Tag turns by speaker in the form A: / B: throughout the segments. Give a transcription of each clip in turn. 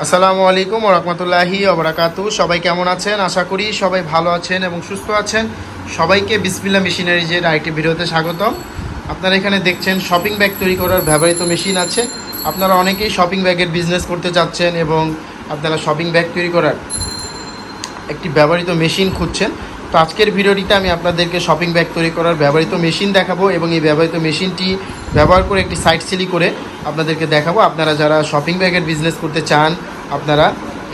A: আসসালামু আলাইকুম ওরহমতুল্লাহি ওবরাকাতু সবাই কেমন আছেন? আশা করি সবাই ভালো আছেন এবং সুস্থ আছেন। সবাইকে বিসমিল্লা মেশিনারিজের আরেকটি ভিডিওতে স্বাগতম। আপনারা এখানে দেখছেন শপিং ব্যাগ তৈরি করার ব্যবহৃত মেশিন আছে। আপনারা অনেকেই শপিং ব্যাগের বিজনেস করতে চাচ্ছেন এবং আপনারা শপিং ব্যাগ তৈরি করার একটি ব্যবহৃত মেশিন খুঁজছেন। তো আজকের ভিডিওটিতে আমি আপনাদেরকে শপিং ব্যাগ তৈরি করার ব্যবহৃত মেশিন দেখাবো এবং এই ব্যবহৃত মেশিনটি ব্যবহার করে একটি সাইট সিলি করে আপনাদেরকে দেখাবো। আপনারা যারা শপিং ব্যাগের বিজনেস করতে চান, আপনারা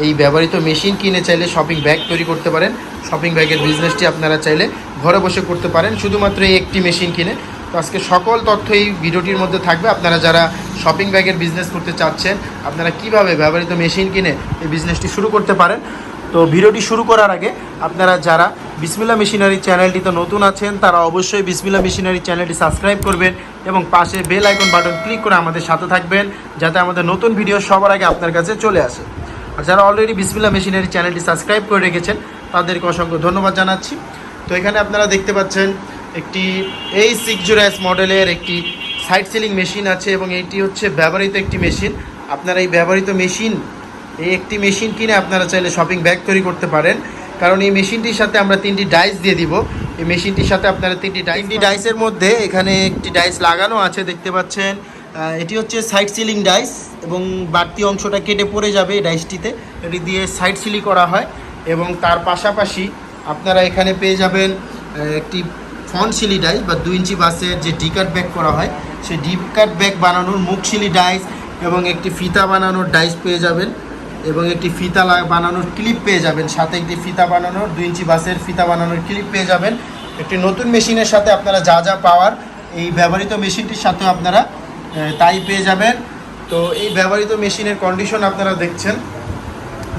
A: এই ব্যবহৃত মেশিন কিনে চাইলে শপিং ব্যাগ তৈরি করতে পারেন। শপিং ব্যাগের বিজনেসটি আপনারা চাইলে ঘরে বসে করতে পারেন। শুধুমাত্র এই একটি মেশিন কিনে। তো আজকে সকল তথ্য এই ভিডিওটির মধ্যে থাকবে। আপনারা যারা শপিং ব্যাগের বিজনেস করতে চাচ্ছেন, আপনারা কীভাবে ব্যবহৃত মেশিন কিনে এই বিজনেসটি শুরু করতে পারেন? তো ভিডিওটি শুরু করার আগে আপনারা যারা বিসমিল্লা মেশিনারি চ্যানেলটিতে নতুন আছেন, তারা অবশ্যই বিসমিল্লা মেশিনারি চ্যানেলটি সাবস্ক্রাইব করবেন এবং পাশে বেল আইকন বাটন ক্লিক করে আমাদের সাথে থাকবেন যাতে আমাদের নতুন ভিডিও সবার আগে আপনার কাছে চলে আসে। আর যারা অলরেডি বিসমিল্লা মেশিনারি চ্যানেলটি সাবস্ক্রাইব করে রেখেছেন, তাদেরকে অসংখ্য ধন্যবাদ জানাচ্ছি। তো এখানে আপনারা দেখতে পাচ্ছেন একটি এই সিক্স জিরো এস মডেলের একটি সাইড সিলিং মেশিন আছে এবং এটি হচ্ছে ব্যবহৃত একটি মেশিন আপনারা এই ব্যবহৃত মেশিন এই একটি মেশিন কিনে আপনারা চাইলে শপিং ব্যাগ তৈরি করতে পারেন। কারণ এই মেশিনটির সাথে আমরা তিনটি ডাইস দিয়ে দিব। এই মেশিনটির সাথে আপনারা তিনটি ডাইস তিনটি ডাইসের মধ্যে এখানে একটি ডাইস লাগানো আছে, দেখতে পাচ্ছেন। এটি হচ্ছে সাইড সিলিং ডাইস এবং বাড়তি অংশটা কেটে পড়ে যাবে এই ডাইসটিতে। এটি দিয়ে সাইড সিলি করা হয় এবং তার পাশাপাশি আপনারা এখানে পেয়ে যাবেন একটি ফন সিলি ডাইস বা দু ইঞ্চি বাসের যে ডিকাট ব্যাগ করা হয়, সেই ডিকাট ব্যাগ বানানোর মুখ সিলি ডাইস এবং একটি ফিতা বানানোর ডাইস পেয়ে যাবেন। এবং একটি ফিতা বানানোর ক্লিপ পেয়ে যাবেন। সাথে একটি ফিতা বানানোর, দুই ইঞ্চি বাসের ফিতা বানানোর ক্লিপ পেয়ে যাবেন। একটি নতুন মেশিনের সাথে আপনারা যা যা পাওয়ার, এই ব্যবহৃত মেশিনটির সাথে আপনারা তাই পেয়ে যাবেন। তো এই ব্যবহৃত মেশিনের কন্ডিশন আপনারা দেখছেন।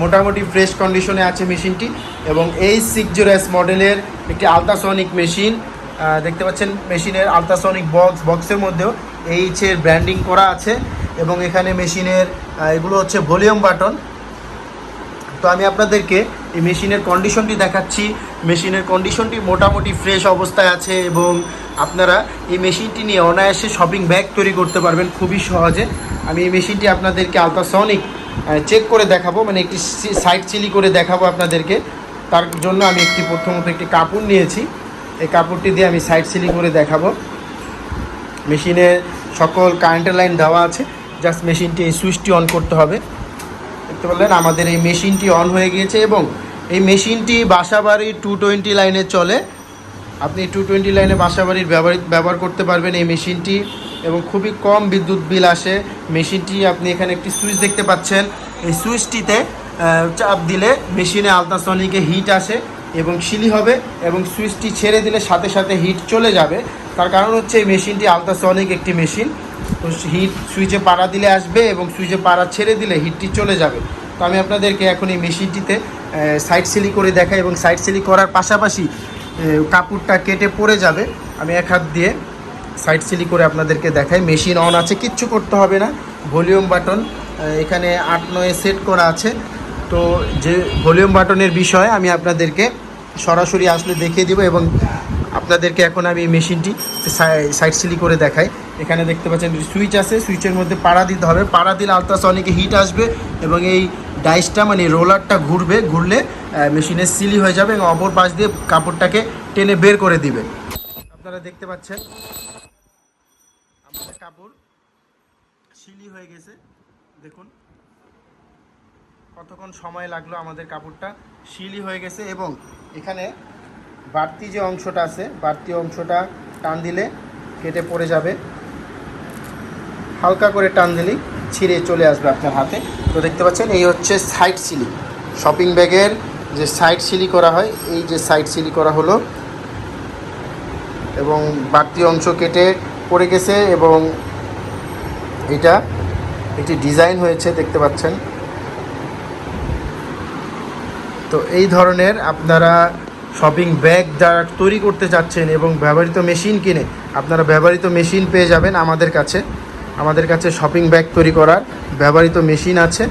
A: মোটামুটি ফ্রেশ কন্ডিশনে আছে মেশিনটি এবং এই সিক্স জিরো এস মডেলের একটি আলট্রাসনিক মেশিন দেখতে পাচ্ছেন মেশিনের আলট্রাসনিক বক্স বক্সের মধ্যেও এইচের ব্র্যান্ডিং করা আছে এবং এখানে মেশিনের এগুলো হচ্ছে ভলিউম বাটন তো আমি আপনাদেরকে এই মেশিনের কন্ডিশনটি দেখাচ্ছি। মেশিনের কন্ডিশনটি মোটামুটি ফ্রেশ অবস্থায় আছে এবং আপনারা এই মেশিনটি নিয়ে অনায়াসে শপিং ব্যাগ তৈরি করতে পারবেন খুবই সহজে। আমি এই মেশিনটি আপনাদেরকে আলট্রাসনিক চেক করে দেখাবো মানে একটি সাইড চিলি করে দেখাবো আপনাদেরকে। তার জন্য আমি একটি প্রথমত একটি কাপড় নিয়েছি। এই কাপড়টি দিয়ে আমি সাইড সিলি করে দেখাবো। মেশিনে সকল কারেন্টের লাইন দেওয়া আছে। জাস্ট মেশিনটি এই সুইচটি অন করতে হবে। দেখতে পারলেন, আমাদের এই মেশিনটি অন হয়ে গিয়েছে এবং এই মেশিনটি বাসাবাড়ির টু টোয়েন্টি লাইনে চলে। আপনি টু টোয়েন্টি লাইনে বাসাবাড়ির ব্যবহার ব্যবহার করতে পারবেন এই মেশিনটি এবং খুবই কম বিদ্যুৎ বিল আসে। মেশিনটি আপনি এখানে একটি সুইচ দেখতে পাচ্ছেন। এই সুইচটিতে চাপ দিলে মেশিনে আলট্রাসনিকে হিট আসে এবং সিলি হবে এবং সুইচটি ছেড়ে দিলে সাথে সাথে হিট চলে যাবে। তার কারণ হচ্ছে এই মেশিনটি আলট্রাসনিক একটি মেশিন। তো হিট সুইচে পাড়া দিলে আসবে এবং সুইচে পাড়া ছেড়ে দিলে হিটটি চলে যাবে। তো আমি আপনাদেরকে এখন এই মেশিনটিতে সাইড সিলি করে দেখাই এবং সাইড সিলি করার পাশাপাশি কাপড়টা কেটে পড়ে যাবে। আমি এক হাত দিয়ে সাইড সিলি করে আপনাদেরকে দেখাই। মেশিন অন আছে, কিচ্ছু করতে হবে না। ভলিউম বাটন এখানে আট নয়ে সেট করা আছে। তো যে ভলিউম বাটনের বিষয়ে আমি আপনাদেরকে সরাসরি আসলে দেখিয়ে দিব এবং আপনাদেরকে এখন আমি এই মেশিনটি সাইড সিলি করে দেখাই। এখানে দেখতে পাচ্ছেন সুইচ আছে, সুইচের মধ্যে পাড়া দিতে হবে। পাড়া দিলে আলট্রাসনিকে হিট আসবে এবং এই ডাইসটা মানে রোলারটা ঘুরবে, ঘুরলে মেশিনে সিলি হয়ে যাবে এবং অপর পাশ দিয়ে কাপড়টাকে টেনে বের করে দিবে। আপনারা দেখতে পাচ্ছেন, আমাদের কাপড় সিলি হয়ে গেছে। দেখুন, কতক্ষণ সময় লাগল আমাদের কাপড়টা শিলি হয়ে গেছে এবং এখানে বাড়তি যে অংশটা আছে, বাড়তি অংশটা টান দিলে কেটে পড়ে যাবে। হালকা করে টান দিলেই ছিঁড়ে চলে আসবে আপনার হাতে। তো দেখতে পাচ্ছেন, এই হচ্ছে সাইড সিলি শপিং ব্যাগের যে সাইড সিলি করা হয়, এই যে সাইড সিলি করা হলো। এবং বাড়তি অংশ কেটে পড়ে গেছে এবং এটা একটি ডিজাইন হয়েছে, দেখতে পাচ্ছেন। তো এই ধরনের আপনারা শপিং ব্যাগ যারা তৈরি করতে চাচ্ছেন এবং ব্যবহৃত মেশিন কিনে আপনারা ব্যবহৃত মেশিন পেয়ে যাবেন আমাদের কাছে। আমাদের কাছে শপিং ব্যাগ তৈরি করার ব্যবহৃত মেশিন আছে।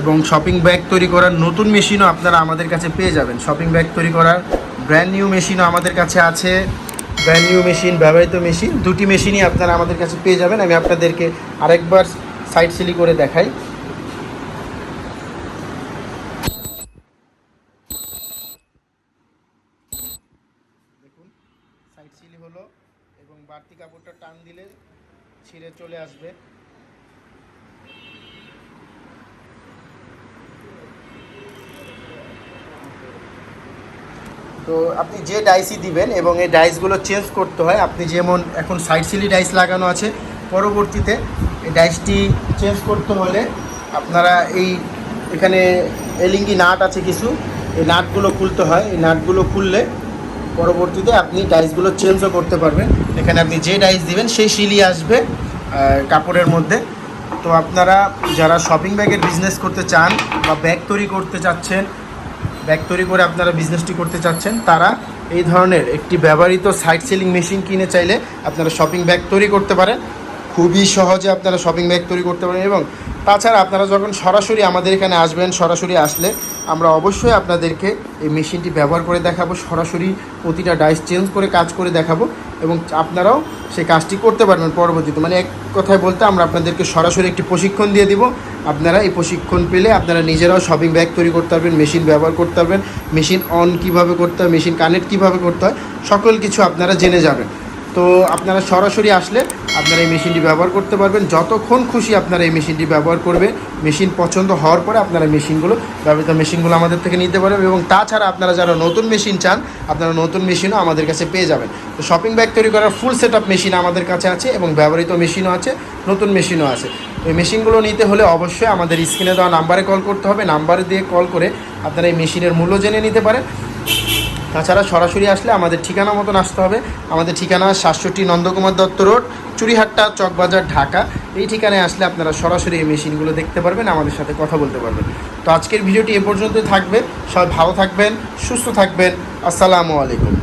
A: এবং শপিং ব্যাগ তৈরি করার নতুন মেশিনও আপনারা আমাদের কাছে পেয়ে যাবেন। শপিং ব্যাগ তৈরি করার ব্র্যান্ড নিউ মেশিনও আমাদের কাছে আছে। ব্র্যান্ড নিউ মেশিন ব্যবহৃত মেশিন দুটি মেশিনই আপনারা আমাদের কাছে পেয়ে যাবেন। আমি আপনাদেরকে আরেকবার সাইড সিলি করে দেখাই দেখুন সাইড সিলি হলো এবং বাড়তি কাপড়টা টান দিলে ছিঁড়ে চলে আসবে। তো আপনি যে ডাইসই দিবেন এবং এই ডাইসগুলো চেঞ্জ করতে হয়, আপনি যেমন এখন সাইড সিলি ডাইস লাগানো আছে, পরবর্তীতে এই ডাইসটি চেঞ্জ করতে হলে আপনারা এই এখানে এলিঙ্গি নাট আছে কিছু, এই নাটগুলো খুলতে হয়। এই নাটগুলো খুললে পরবর্তীতে আপনি ডাইসগুলো চেঞ্জও করতে পারবেন। এখানে আপনি যে ডাইস দিবেন, সেই সিলি আসবে কাপড়ের মধ্যে। তো আপনারা যারা শপিং ব্যাগের বিজনেস করতে চান বা ব্যাগ তৈরি করতে চাচ্ছেন ব্যাগ তৈরি করে আপনারা বিজনেসটি করতে চাচ্ছেন, তারা এই ধরনের একটি ব্যবহৃত সাইড সেলিং মেশিন কিনে চাইলে আপনারা শপিং ব্যাগ তৈরি করতে পারেন। খুবই সহজে আপনারা শপিং ব্যাগ তৈরি করতে পারেন এবং তাছাড়া আপনারা যখন সরাসরি আমাদের এখানে আসবেন, সরাসরি আসলে আমরা অবশ্যই আপনাদেরকে এই মেশিনটি ব্যবহার করে দেখাবো, সরাসরি প্রতিটা ডাইস চেঞ্জ করে কাজ করে দেখাবো এবং আপনারাও সেই কাজটি করতে পারবেন পরবর্তীতে। মানে এক কথায় বলতে আমরা আপনাদেরকে সরাসরি একটি প্রশিক্ষণ দিয়ে দিব। আপনারা এই প্রশিক্ষণ পেলে আপনারা নিজেরাও শপিং ব্যাগ তৈরি করতে পারবেন মেশিন ব্যবহার করতে পারবেন মেশিন অন কীভাবে করতে হয় মেশিন কানেক্ট কীভাবে করতে হয়, সকল কিছু আপনারা জেনে যাবেন। তো আপনারা সরাসরি আসলে আপনারা এই মেশিনটি ব্যবহার করতে পারবেন। যতক্ষণ খুশি আপনারা এই মেশিনটি ব্যবহার করবেন মেশিন পছন্দ হওয়ার পরে আপনারা মেশিনগুলো, ব্যবহৃত মেশিনগুলো আমাদের থেকে নিতে পারবেন এবং তাছাড়া আপনারা যারা নতুন মেশিন চান, আপনারা নতুন মেশিনও আমাদের কাছে পেয়ে যাবেন। তো শপিং ব্যাগ তৈরি করার ফুল সেট আপ মেশিন আমাদের কাছে আছে এবং ব্যবহৃত মেশিনও আছে, নতুন মেশিনও আছে। এই মেশিনগুলো নিতে হলে অবশ্যই আমাদের স্ক্রিনে দেওয়া নাম্বারে কল করতে হবে। নাম্বারে দিয়ে কল করে আপনারা এই মেশিনের মূল্য জেনে নিতে পারেন। তাছাড়া সরাসরি আসলে আমাদের ঠিকানা মতন আসতে হবে। আমাদের ঠিকানা সাতষট্টি নন্দকুমার দত্ত রোড, চুরিহাট্টা, চকবাজার, ঢাকা। এই ঠিকানায় আসলে আপনারা সরাসরি এই মেশিনগুলো দেখতে পারবেন, আমাদের সাথে কথা বলতে পারবেন। তো আজকের ভিডিওটি এ পর্যন্তই থাকবে। সবাই ভালো থাকবেন, সুস্থ থাকবেন। আসসালামু আলাইকুম।